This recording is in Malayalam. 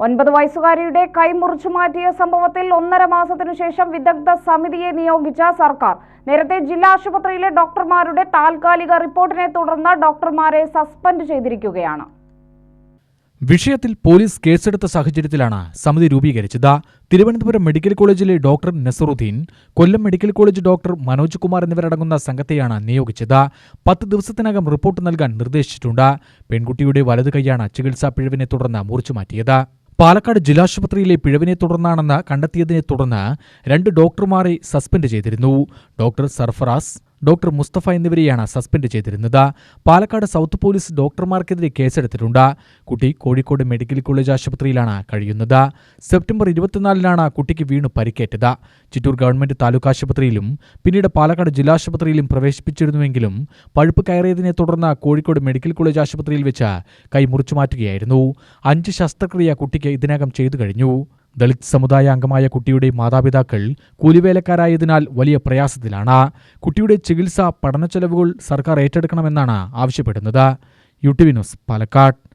ഒൻപത് വയസ്സുകാരിയുടെ കൈ മുറിച്ചു മാറ്റിയ സംഭവത്തിൽ ഒന്നര മാസത്തിനു ശേഷം വിദഗ്ധ സമിതിയെ നിയോഗിച്ച സർക്കാർ. നേരത്തെ ജില്ലാ ആശുപത്രിയിലെ ഡോക്ടർമാരുടെ താൽക്കാലിക റിപ്പോർട്ടിനെ തുടർന്ന് ഡോക്ടർമാരെ സസ്പെൻഡ് ചെയ്തിരിക്കുകയാണ്. വിഷയത്തിൽ പോലീസ് കേസെടുത്ത സാഹചര്യത്തിലാണ് സമിതി രൂപീകരിച്ചത്. തിരുവനന്തപുരം മെഡിക്കൽ കോളേജിലെ doctor Nasaruddin Kollam medical college doctor Manoj Kumar എന്നിവരടങ്ങുന്ന സംഘത്തെയാണ് നിയോഗിച്ചത്. പത്ത് ദിവസത്തിനകം റിപ്പോർട്ട് നൽകാൻ നിർദ്ദേശിച്ചിട്ടുണ്ട്. പെൺകുട്ടിയുടെ വലതു കൈയാണ് ചികിത്സാ പിഴവിനെ തുടർന്ന് മുറിച്ചുമാറ്റിയത് പാലക്കാട് ജില്ലാശുപത്രിയിലെ പിഴവിനെ തുടർന്നാണെന്ന് കണ്ടെത്തിയതിനെ തുടർന്ന് രണ്ട് ഡോക്ടർമാരെ സസ്പെൻഡ് ചെയ്തിരുന്നു. ഡോക്ടർ സർഫറാസ് ഡോക്ടർ മുസ്തഫ എന്നിവരെയാണ് സസ്പെൻഡ് ചെയ്തിരുന്നത്. പാലക്കാട് സൗത്ത് പോലീസ് ഡോക്ടർമാർക്കെതിരെ കേസെടുത്തിട്ടുണ്ട്. കുട്ടി കോഴിക്കോട് മെഡിക്കൽ കോളേജ് ആശുപത്രിയിലാണ് കഴിയുന്നത്. സെപ്റ്റംബർ ഇരുപത്തിനാലിനാണ് കുട്ടിക്ക് വീണു പരിക്കേറ്റത്. ചിറ്റൂർ ഗവൺമെന്റ് താലൂക്ക് ആശുപത്രിയിലും പിന്നീട് പാലക്കാട് ജില്ലാ ആശുപത്രിയിലും പ്രവേശിപ്പിച്ചിരുന്നുവെങ്കിലും പഴുപ്പ് കയറിയതിനെ തുടർന്ന് കോഴിക്കോട് മെഡിക്കൽ കോളേജ് ആശുപത്രിയിൽ വെച്ച് കൈ മുറിച്ചു മാറ്റുകയായിരുന്നു. അഞ്ച് ശസ്ത്രക്രിയ കുട്ടിക്ക് ഇതിനകം ചെയ്തു കഴിഞ്ഞു. ദളിത് സമുദായ അംഗമായ കുട്ടിയുടെ മാതാപിതാക്കൾ കൂലിവേലക്കാരായതിനാൽ വലിയ പ്രയാസത്തിലാണ്. കുട്ടിയുടെ ചികിത്സ പഠനച്ചെലവുകൾ സർക്കാർ ഏറ്റെടുക്കണമെന്നാണ് ആവശ്യപ്പെടുന്നത്. U T V news Palakkad.